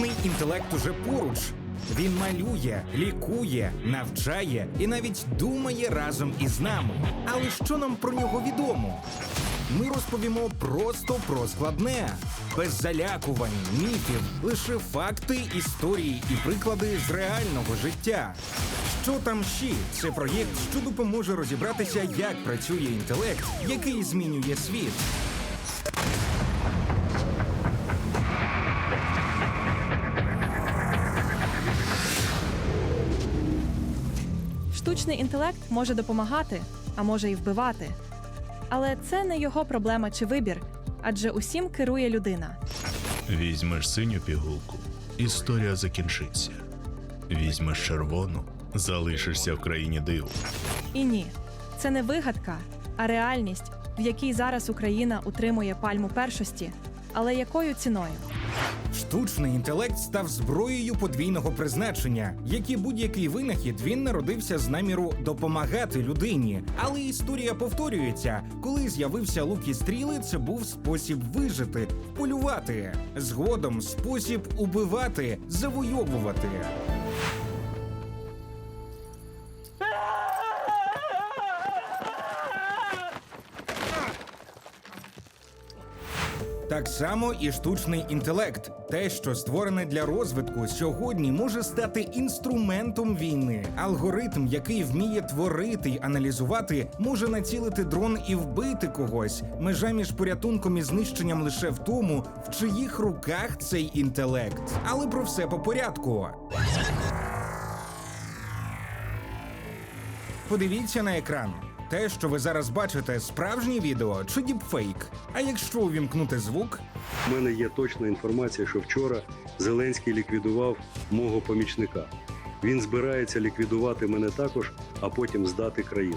штучний інтелект уже поруч. Він малює, лікує, навчає і навіть думає разом із нами. Але що нам про нього відомо? Ми розповімо просто про складне, без залякувань, міфів, лише факти, історії і приклади з реального життя. Що там ще? Це проєкт, що допоможе розібратися, як працює інтелект, який змінює світ. Штучний інтелект може допомагати, а може й вбивати. Але це не його проблема чи вибір, адже усім керує людина. Візьмеш синю пігулку, історія закінчиться. Візьмеш червону, залишишся в країні диву. І ні, це не вигадка, а реальність, в якій зараз Україна утримує пальму першості, але якою ціною? Штучний інтелект став зброєю подвійного призначення, як і будь-який винахід він народився з наміру допомагати людині. Але історія повторюється: коли з'явився лук і стріли, це був спосіб вижити, полювати, згодом спосіб убивати, завойовувати. Так само і штучний інтелект, те, що створене для розвитку, сьогодні може стати інструментом війни. Алгоритм, який вміє творити й аналізувати, може націлити дрон і вбити когось. Межа між порятунком і знищенням лише в тому, в чиїх руках цей інтелект. Але про все по порядку. Подивіться на екран. Те, що ви зараз бачите, справжнє відео чи діпфейк. А якщо увімкнути звук, У мене є точна інформація, що вчора Зеленський ліквідував мого помічника. Він збирається ліквідувати мене також, а потім здати країну.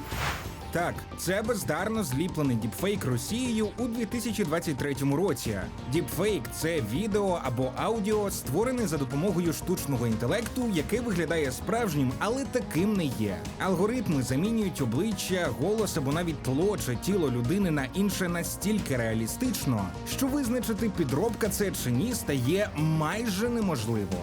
Так, це бездарно зліплений діпфейк Росією у 2023 році. Діпфейк це відео або аудіо, створене за допомогою штучного інтелекту, яке виглядає справжнім, але таким не є. Алгоритми замінюють обличчя, голос або навіть тло чи тіло людини на інше настільки реалістично, що визначити підробка це чи ні стає майже неможливо.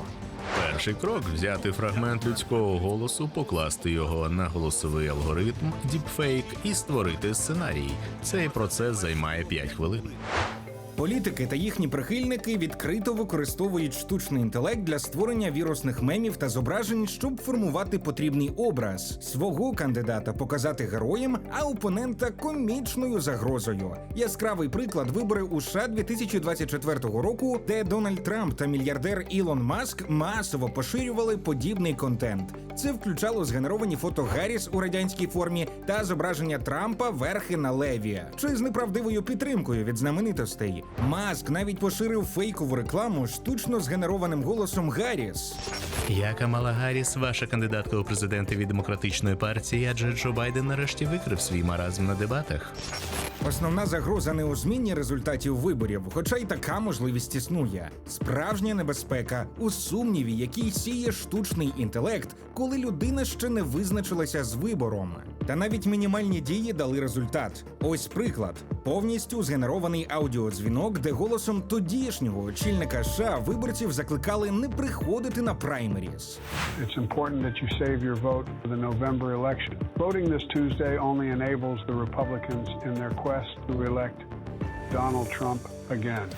Перший крок взяти фрагмент людського голосу, покласти його на голосовий алгоритм, діпфейк і створити сценарій. Цей процес займає 5 хвилин. Політики та їхні прихильники відкрито використовують штучний інтелект для створення вірусних мемів та зображень, щоб формувати потрібний образ, свого кандидата показати героєм, а опонента комічною загрозою. Яскравий приклад вибори у США 2024 року, де Дональд Трамп та мільярдер Ілон Маск масово поширювали подібний контент. Це включало згенеровані фото Гарріс у радянській формі та зображення Трампа верхи на леві, чи з неправдивою підтримкою від знаменитостей. Маск навіть поширив фейкову рекламу штучно згенерованим голосом Гарріс. Я Камала Гарріс, ваша кандидатка у президенти від демократичної партії, адже Джо Байден нарешті викрив свій маразм на дебатах. Основна загроза не у зміні результатів виборів, хоча й така можливість існує. Справжня небезпека у сумніві, який сіє штучний інтелект, коли людина ще не визначилася з вибором. Та навіть мінімальні дії дали результат. Ось приклад: повністю згенерований аудіодзвінок, де голосом тодішнього очільника США виборців закликали не приходити на праймеріс. It's important that you save your vote for the November election. Voting this Tuesday only enables the Republicans in their quest to elect Donald Trump again.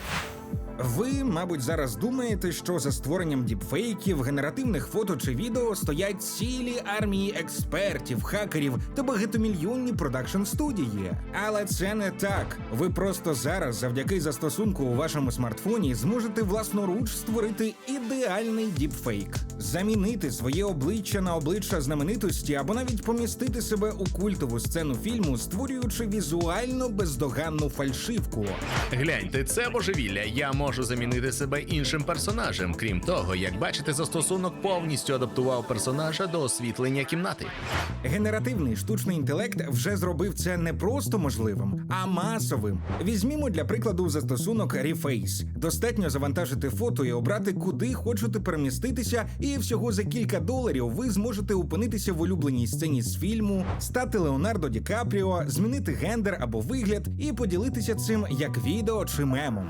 Ви, мабуть, зараз думаєте, що за створенням діпфейків, генеративних фото чи відео стоять цілі армії експертів, хакерів та багатомільйонні продакшн студії. Але це не так. Ви просто зараз, завдяки застосунку у вашому смартфоні, зможете власноруч створити ідеальний діпфейк, замінити своє обличчя на обличчя знаменитості або навіть помістити себе у культову сцену фільму, створюючи візуально бездоганну фальшивку. Гляньте, це божевілля. Я можу замінити себе іншим персонажем. Крім того, як бачите, застосунок повністю адаптував персонажа до освітлення кімнати. Генеративний штучний інтелект вже зробив це не просто можливим, а масовим. Візьмімо для прикладу застосунок Reface. Достатньо завантажити фото і обрати, куди хочете переміститися, і всього за кілька доларів ви зможете опинитися в улюбленій сцені з фільму, стати Леонардо Ді Капріо, змінити гендер або вигляд і поділитися цим як відео чи мемом.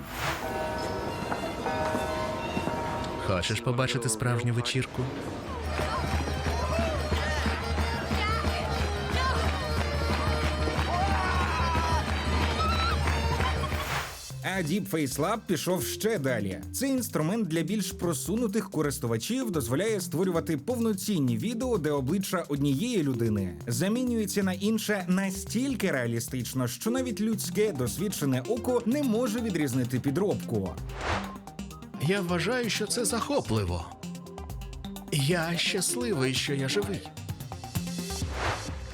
Хочеш побачити справжню вечірку? А Deep Face Lab пішов ще далі. Цей інструмент для більш просунутих користувачів дозволяє створювати повноцінні відео, де обличчя однієї людини замінюється на інше настільки реалістично, що навіть людське досвідчене око не може відрізнити підробку. Я вважаю, що це захопливо. Я щасливий, що я живий.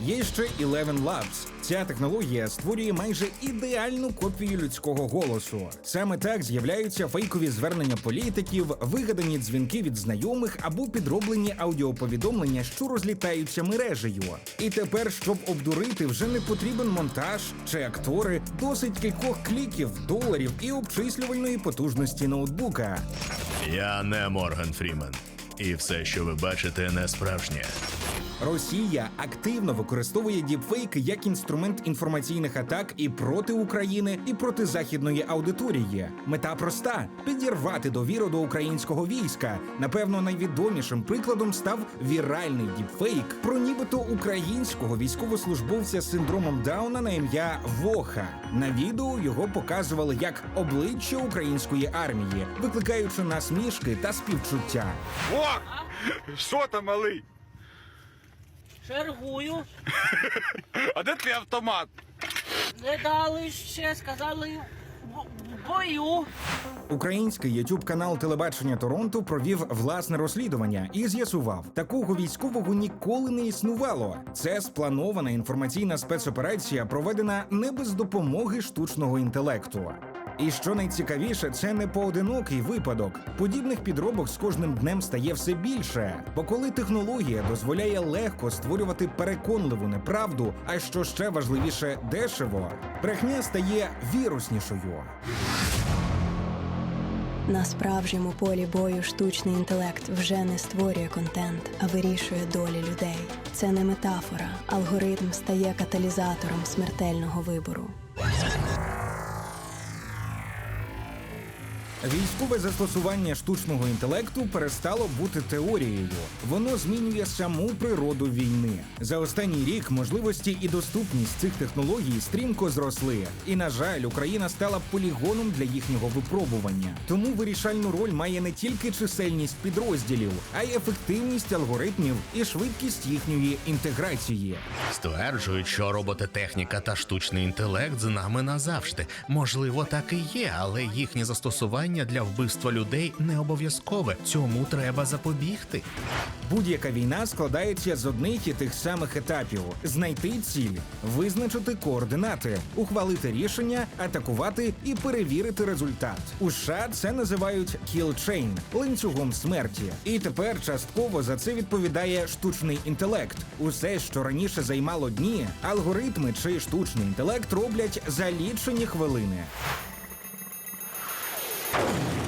Є ще Eleven Labs. Ця технологія створює майже ідеальну копію людського голосу. Саме так з'являються фейкові звернення політиків, вигадані дзвінки від знайомих або підроблені аудіоповідомлення, що розлітаються мережею. І тепер, щоб обдурити, вже не потрібен монтаж чи актори, досить кількох кліків, доларів і обчислювальної потужності ноутбука. Я не Морган Фрімен. І все, що ви бачите, не справжнє. Росія активно використовує діпфейки як інструмент інформаційних атак і проти України, і проти західної аудиторії. Мета проста: підірвати довіру до українського війська. Напевно, найвідомішим прикладом став віральний діпфейк про нібито українського військовослужбовця з синдромом Дауна на ім'я Воха. На відео його показували як обличчя української армії, викликаючи насмішки та співчуття. О! Що там, малий? Чергую. А де твій автомат? Не дали ще, сказали бою. Український youtube канал телебачення Торонто провів власне розслідування і з'ясував, такого військового ніколи не існувало. Це спланована інформаційна спецоперація, проведена не без допомоги штучного інтелекту. І що найцікавіше, це не поодинокий випадок. Подібних підробок з кожним днем стає все більше. Бо коли технологія дозволяє легко створювати переконливу неправду, а що ще важливіше, дешево, брехня стає віруснішою. На справжньому полі бою штучний інтелект вже не створює контент, а вирішує долі людей. Це не метафора. Алгоритм стає каталізатором смертельного вибору. Військове застосування штучного інтелекту перестало бути теорією. Воно змінює саму природу війни. За останній рік можливості і доступність цих технологій стрімко зросли. І, на жаль, Україна стала полігоном для їхнього випробування. Тому вирішальну роль має не тільки чисельність підрозділів, а й ефективність алгоритмів і швидкість їхньої інтеграції. Стверджують, що робототехніка та штучний інтелект з нами назавжди. Можливо, так і є, але їхнє застосування для вбивства людей не обов'язкове. Цьому треба запобігти. Будь-яка війна складається з одних і тих самих етапів: знайти ціль, визначити координати, ухвалити рішення, атакувати і перевірити результат. У США це називають kill chain – ланцюгом смерті. І тепер частково за це відповідає штучний інтелект. Усе, що раніше займало дні, алгоритми чи штучний інтелект роблять за лічені хвилини. Thank you.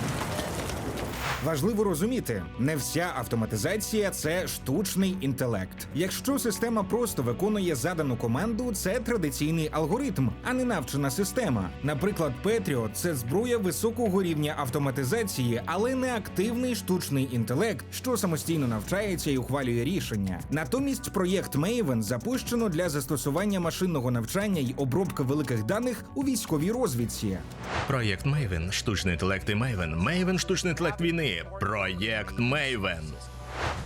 Важливо розуміти, не вся автоматизація це штучний інтелект. Якщо система просто виконує задану команду, це традиційний алгоритм, а не навчена система. Наприклад, Patriot – це зброя високого рівня автоматизації, але не активний штучний інтелект, що самостійно навчається і ухвалює рішення. Натомість проєкт Maven запущено для застосування машинного навчання й обробки великих даних у військовій розвідці. Проєкт Maven, штучний інтелект і Maven. Maven – штучний інтелект війни. Проєкт Мейвен.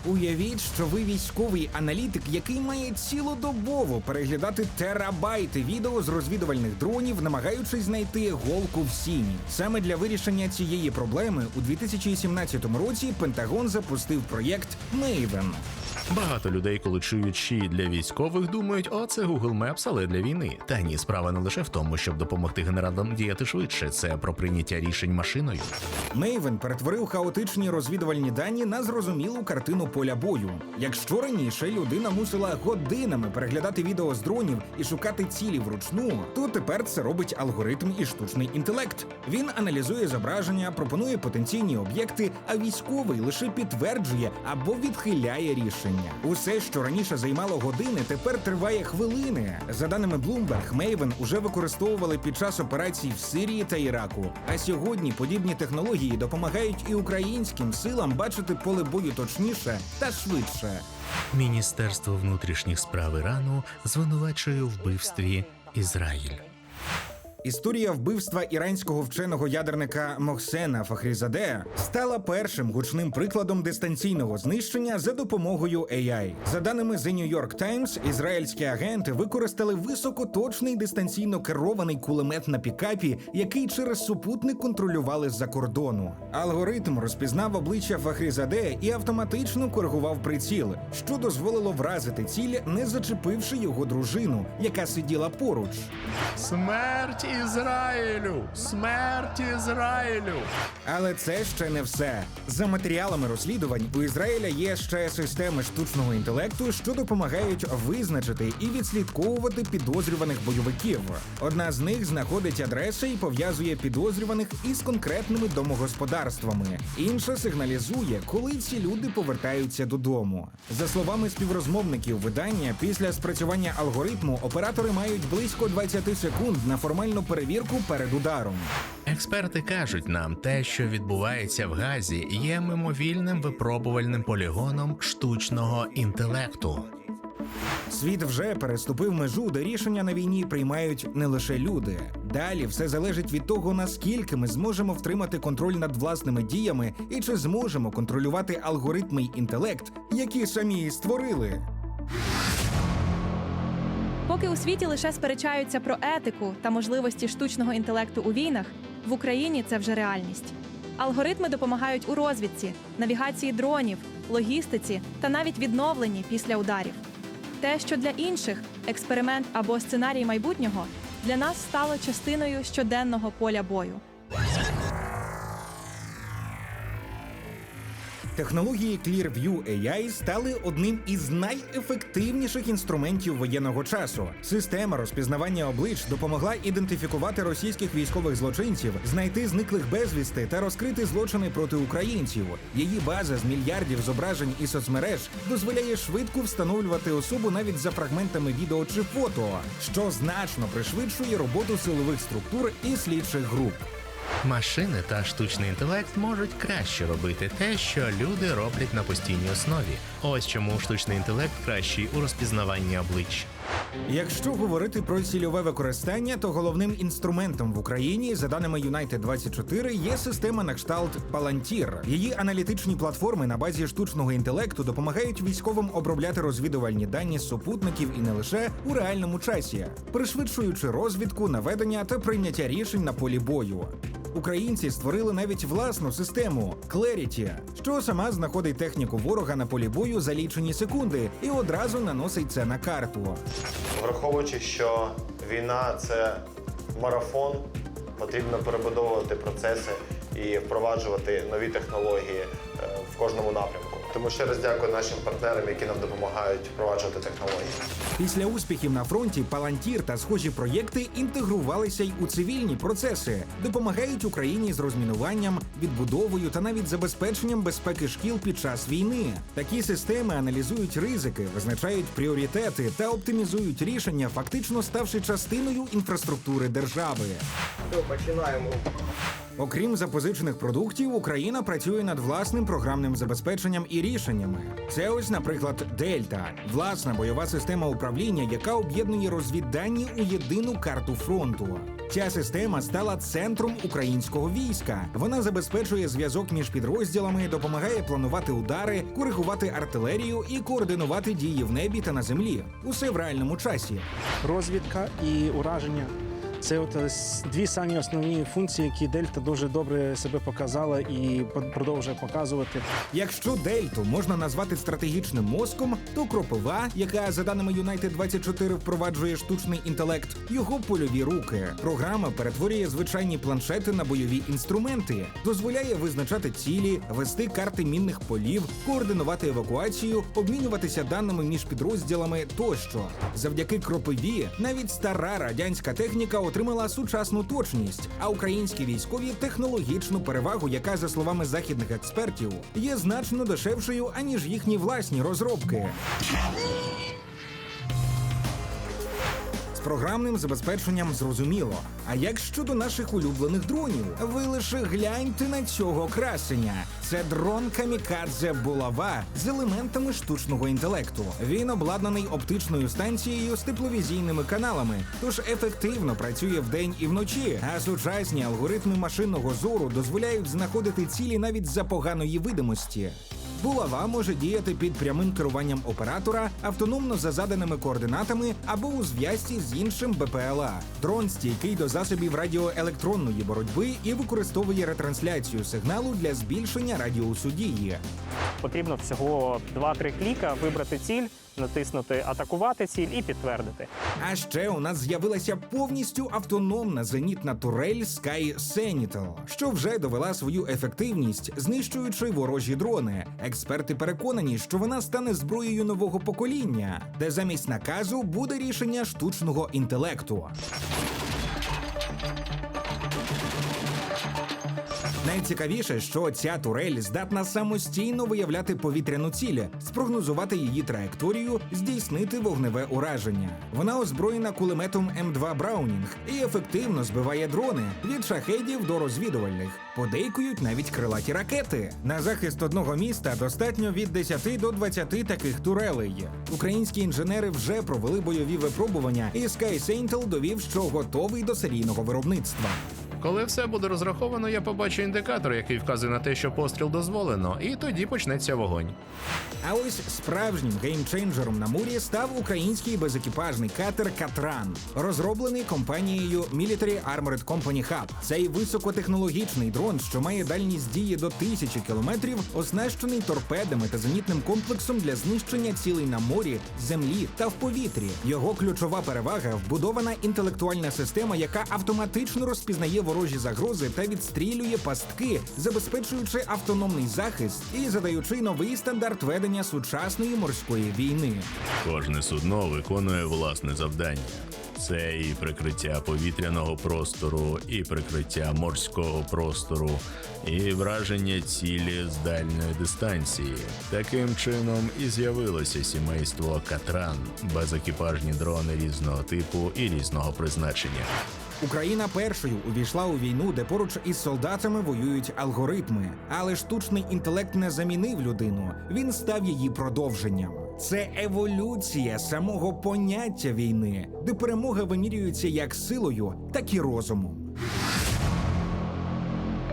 Уявіть, що ви військовий аналітик, який має цілодобово переглядати терабайти відео з розвідувальних дронів, намагаючись знайти голку в сіні. Саме для вирішення цієї проблеми у 2017 році Пентагон запустив проєкт Maven. Багато людей, коли чують щі для військових, думають, о, це Google Maps, але для війни. Та ні, справа не лише в тому, щоб допомогти генералам діяти швидше. Це про прийняття рішень машиною. Maven перетворив хаотичні розвідувальні дані на зрозумілу картину поля бою. Якщо раніше людина мусила годинами переглядати відео з дронів і шукати цілі вручну, то тепер це робить алгоритм і штучний інтелект. Він аналізує зображення, пропонує потенційні об'єкти, а військовий лише підтверджує або відхиляє рішення. Наведення. Усе, що раніше займало години, тепер триває хвилини. За даними Bloomberg, Maven уже використовували під час операцій в Сирії та Іраку. А сьогодні подібні технології допомагають і українським силам бачити поле бою точніше та швидше. Міністерство внутрішніх справ Ірану звинувачує вбивстві Ізраїль. Історія вбивства іранського вченого ядерника Мохсена Фахрізаде стала першим гучним прикладом дистанційного знищення за допомогою AI. За даними The New York Times, ізраїльські агенти використали високоточний дистанційно керований кулемет на пікапі, який через супутник контролювали з-за кордону. Алгоритм розпізнав обличчя Фахрізаде і автоматично коригував приціл, що дозволило вразити ціль, не зачепивши його дружину, яка сиділа поруч. Смерть Ізраїлю! Смерть Ізраїлю! Але це ще не все. За матеріалами розслідувань у Ізраїля є ще системи штучного інтелекту, що допомагають визначити і відслідковувати підозрюваних бойовиків. Одна з них знаходить адреси і пов'язує підозрюваних із конкретними домогосподарствами. Інша сигналізує, коли ці люди повертаються додому. За словами співрозмовників видання, після спрацювання алгоритму оператори мають близько 20 секунд на формальну перевірку перед ударом. Експерти кажуть нам, те, що відбувається в Газі, є мимовільним випробувальним полігоном штучного інтелекту. Світ вже переступив межу, де рішення на війні приймають не лише люди. Далі все залежить від того, наскільки ми зможемо втримати контроль над власними діями і чи зможемо контролювати алгоритми й інтелект, які самі створили. Поки у світі лише сперечаються про етику та можливості штучного інтелекту у війнах, в Україні це вже реальність. Алгоритми допомагають у розвідці, навігації дронів, логістиці та навіть відновленні після ударів. Те, що для інших експеримент або сценарій майбутнього, для нас стало частиною щоденного поля бою. Технології Clearview AI стали одним із найефективніших інструментів воєнного часу. Система розпізнавання облич допомогла ідентифікувати російських військових злочинців, знайти зниклих безвісти та розкрити злочини проти українців. Її база з мільярдів зображень і соцмереж дозволяє швидко встановлювати особу навіть за фрагментами відео чи фото, що значно пришвидшує роботу силових структур і слідчих груп. Машини та штучний інтелект можуть краще робити те, що люди роблять на постійній основі. Ось чому штучний інтелект кращий у розпізнаванні облич. Якщо говорити про цільове використання, то головним інструментом в Україні, за даними United 24 є система на кшталт Palantir. Її аналітичні платформи на базі штучного інтелекту допомагають військовим обробляти розвідувальні дані супутників і не лише у реальному часі, пришвидшуючи розвідку, наведення та прийняття рішень на полі бою. Українці створили навіть власну систему Clarity, що сама знаходить техніку ворога на полі бою за лічені секунди і одразу наносить це на карту. Враховуючи, що війна це марафон, потрібно перебудовувати процеси і впроваджувати нові технології е, в кожному напрямку. Тому ще раз дякую нашим партнерам, які нам допомагають впроваджувати технології. Після успіхів на фронті Палантір та схожі проєкти інтегрувалися й у цивільні процеси, допомагають Україні з розмінуванням, відбудовою та навіть забезпеченням безпеки шкіл під час війни. Такі системи аналізують ризики, визначають пріоритети та оптимізують рішення, фактично ставши частиною інфраструктури держави. Окрім запозичених продуктів, Україна працює над власним програмним забезпеченням і рішеннями. Це ось, наприклад, Дельта власна бойова система управління, яка об'єднує розвіддані у єдину карту фронту. Ця система стала центром українського війська. Вона забезпечує зв'язок між підрозділами, допомагає планувати удари, коригувати артилерію і координувати дії в небі та на землі. Усе в реальному часі. розвідка і ураження. Це от е, дві самі основні функції, які Дельта дуже добре себе показала і продовжує показувати. Якщо Дельту можна назвати стратегічним мозком, то Кропива, яка за даними United 24 впроваджує штучний інтелект, його польові руки. Програма перетворює звичайні планшети на бойові інструменти, дозволяє визначати цілі, вести карти мінних полів, координувати евакуацію, обмінюватися даними між підрозділами тощо. Завдяки кропиві навіть стара радянська техніка отримала сучасну точність, а українські військові технологічну перевагу, яка, за словами західних експертів, є значно дешевшою аніж їхні власні розробки. Програмним забезпеченням зрозуміло. А як щодо наших улюблених дронів? Ви лише гляньте на цього красення. Це дрон камікадзе булава з елементами штучного інтелекту. Він обладнаний оптичною станцією з тепловізійними каналами, тож ефективно працює вдень і вночі. А сучасні алгоритми машинного зору дозволяють знаходити цілі навіть за поганої видимості. Булава може діяти під прямим керуванням оператора, автономно за заданими координатами або у зв'язці з іншим БПЛА. Дрон стійкий до засобів радіоелектронної боротьби і використовує ретрансляцію сигналу для збільшення радіусу дії. Потрібно всього 2-3 кліка, вибрати ціль, натиснути атакувати ціль і підтвердити. А ще у нас з'явилася повністю автономна зенітна турель Sky Sentinel, що вже довела свою ефективність, знищуючи ворожі дрони. Експерти переконані, що вона стане зброєю нового покоління, де замість наказу буде рішення штучного інтелекту. Найцікавіше, що ця турель здатна самостійно виявляти повітряну ціль, спрогнозувати її траєкторію, здійснити вогневе ураження. Вона озброєна кулеметом М2 Браунінг і ефективно збиває дрони від шахедів до розвідувальних. Подейкують навіть крилаті ракети. На захист одного міста достатньо від 10 до 20 таких турелей. Українські інженери вже провели бойові випробування, і Sky Sentinel довів, що готовий до серійного виробництва. Коли все буде розраховано, я побачу індикатор, який вказує на те, що постріл дозволено, і тоді почнеться вогонь. А ось справжнім геймченджером на морі став український безекіпажний катер Катран, розроблений компанією Military Armored Company Hub. Цей високотехнологічний дрон, що має дальність дії до тисячі кілометрів, оснащений торпедами та зенітним комплексом для знищення цілей на морі, землі та в повітрі. Його ключова перевага вбудована інтелектуальна система, яка автоматично розпізнає ворожі загрози та відстрілює пастки, забезпечуючи автономний захист і задаючи новий стандарт ведення сучасної морської війни. Кожне судно виконує власне завдання. Це і прикриття повітряного простору, і прикриття морського простору, і враження цілі з дальньої дистанції. Таким чином і з'явилося сімейство Катран, безекіпажні дрони різного типу і різного призначення. Україна першою увійшла у війну, де поруч із солдатами воюють алгоритми. Але штучний інтелект не замінив людину, він став її продовженням. Це еволюція самого поняття війни, де перемога вимірюється як силою, так і розумом.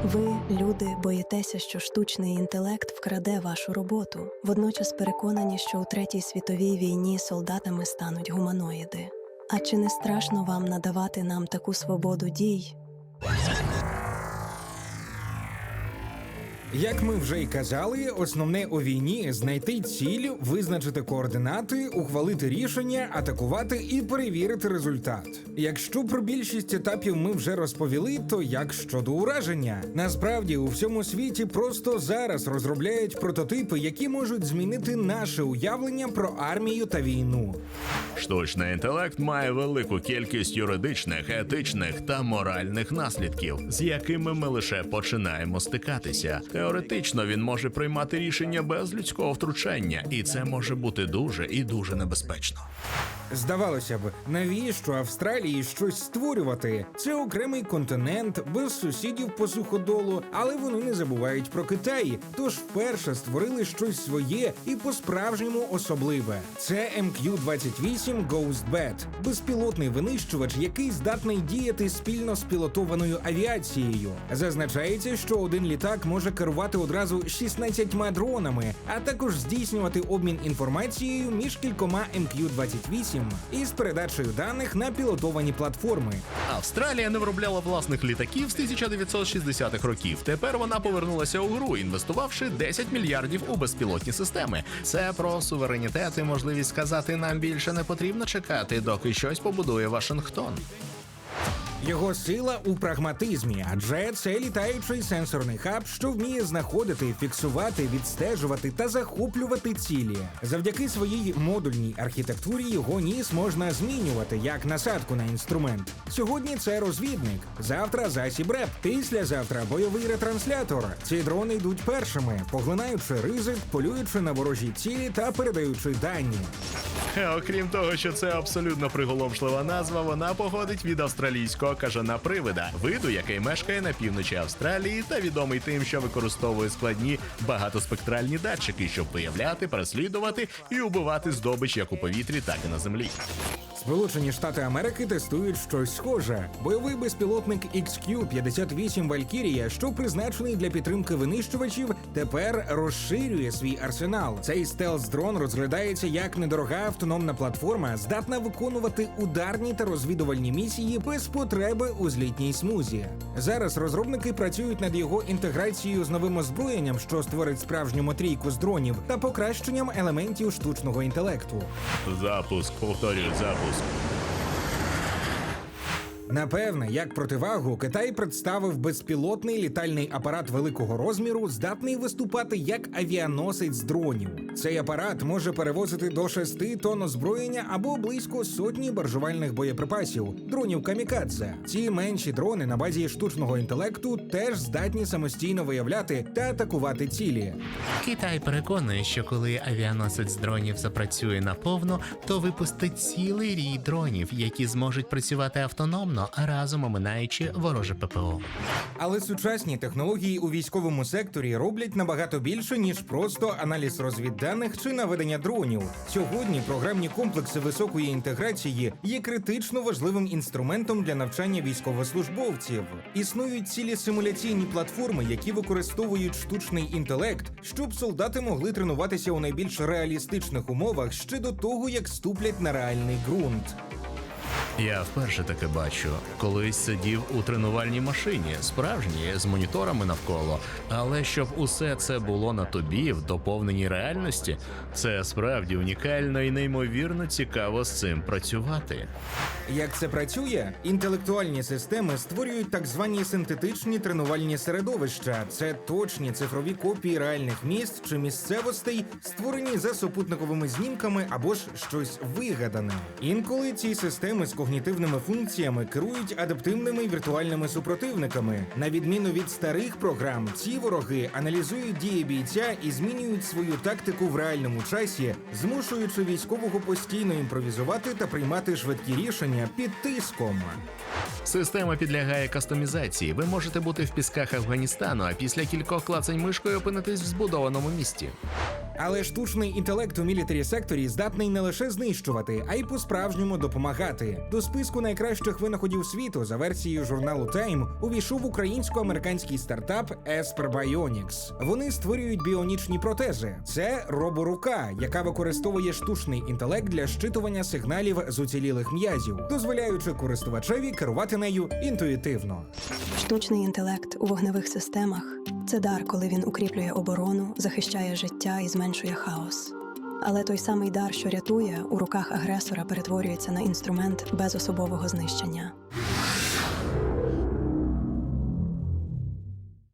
Ви, люди, боїтеся, що штучний інтелект вкраде вашу роботу. Водночас переконані, що у третій світовій війні солдатами стануть гуманоїди. А чи не страшно вам надавати нам таку свободу дій? Як ми вже й казали, основне у війні знайти ціль, визначити координати, ухвалити рішення, атакувати і перевірити результат. Якщо про більшість етапів ми вже розповіли, то як щодо ураження? Насправді у всьому світі просто зараз розробляють прототипи, які можуть змінити наше уявлення про армію та війну. Штучний інтелект має велику кількість юридичних, етичних та моральних наслідків, з якими ми лише починаємо стикатися. Теоретично він може приймати рішення без людського втручання, і це може бути дуже і дуже небезпечно. Здавалося б, навіщо Австралії щось створювати? Це окремий континент без сусідів по суходолу, але вони не забувають про Китай. Тож вперше створили щось своє і по-справжньому особливе. Це MQ-28 Ghostbat – безпілотний винищувач, який здатний діяти спільно з пілотованою авіацією. Зазначається, що один літак може керувати одразу 16 дронами, а також здійснювати обмін інформацією між кількома MQ-28 із передачею даних на пілотовані платформи. Австралія не виробляла власних літаків з 1960-х років. Тепер вона повернулася у гру, інвестувавши 10 мільярдів у безпілотні системи. Це про суверенітет і можливість сказати, нам більше не потрібно чекати, доки щось побудує Вашингтон. Його сила у прагматизмі, адже це літаючий сенсорний хаб, що вміє знаходити, фіксувати, відстежувати та захоплювати цілі. Завдяки своїй модульній архітектурі його ніс можна змінювати як насадку на інструмент. Сьогодні це розвідник, завтра засіб РЕП, післязавтра бойовий ретранслятор. Ці дрони йдуть першими, поглинаючи ризик, полюючи на ворожі цілі та передаючи дані. Окрім того, що це абсолютно приголомшлива назва, вона походить від австралійського кажана привида, виду, який мешкає на півночі Австралії, та відомий тим, що використовує складні багатоспектральні датчики, щоб виявляти, переслідувати і убивати здобич як у повітрі, так і на землі. Сполучені Штати Америки тестують щось схоже. Бойовий безпілотник XQ-58 Valkyria, що призначений для підтримки винищувачів, тепер розширює свій арсенал. Цей стелс-дрон розглядається як недорога автономна платформа, здатна виконувати ударні та розвідувальні місії без потреби у злітній смузі. Зараз розробники працюють над його інтеграцією з новим озброєнням, що створить справжню мотрійку з дронів та покращенням елементів штучного інтелекту. Запуск, повторюю, запуск. Напевне, як противагу, Китай представив безпілотний літальний апарат великого розміру, здатний виступати як авіаносець дронів. Цей апарат може перевозити до 6 тонн озброєння або близько сотні баржувальних боєприпасів, дронів камікадзе. Ці менші дрони на базі штучного інтелекту теж здатні самостійно виявляти та атакувати цілі. Китай переконує, що коли авіаносець дронів запрацює наповно, то випустить цілий рій дронів, які зможуть працювати автономно, разом оминаючи вороже ППО. Але сучасні технології у військовому секторі роблять набагато більше ніж просто аналіз розвідданих чи наведення дронів. Сьогодні програмні комплекси високої інтеграції є критично важливим інструментом для навчання військовослужбовців. Існують цілі симуляційні платформи, які використовують штучний інтелект, щоб солдати могли тренуватися у найбільш реалістичних умовах ще до того, як ступлять на реальний ґрунт. Я вперше таке бачу. Колись сидів у тренувальній машині, справжній, з моніторами навколо. Але щоб усе це було на тобі в доповненій реальності, це справді унікально і неймовірно цікаво з цим працювати. Як це працює? Інтелектуальні системи створюють так звані синтетичні тренувальні середовища. Це точні цифрові копії реальних міст чи місцевостей, створені за супутниковими знімками або ж щось вигадане. Інколи ці системи з когнітивними функціями керують адаптивними віртуальними супротивниками. На відміну від старих програм, ці вороги аналізують дії бійця і змінюють свою тактику в реальному часі, змушуючи військового постійно імпровізувати та приймати швидкі рішення під тиском. Система підлягає кастомізації. Ви можете бути в пісках Афганістану, а після кількох клацань мишкою опинитись в збудованому місті. Але штучний інтелект у мілітарі секторі здатний не лише знищувати, а й по-справжньому допомагати. До списку найкращих винаходів світу за версією журналу Time увійшов українсько-американський стартап Esper Bionics. Вони створюють біонічні протези. Це роборука, яка використовує штучний інтелект для щитування сигналів з уцілілих м'язів, дозволяючи користувачеві керувати нею інтуїтивно. Штучний інтелект у вогневих системах це дар, коли він укріплює оборону, захищає життя і зменшує хаос. Але той самий дар, що рятує, у руках агресора перетворюється на інструмент безособового знищення.